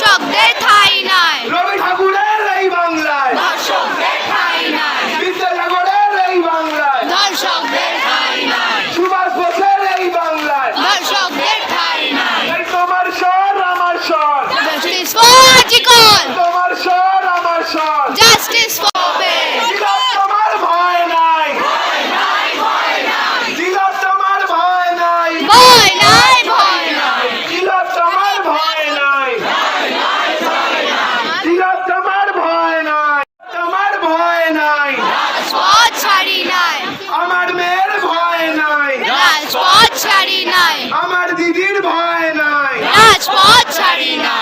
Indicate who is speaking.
Speaker 1: কৃষকদের ছাড়ি নাই।
Speaker 2: আমার দিদির ভয় নাই।
Speaker 1: রাজপথ ছাড়ি নাই।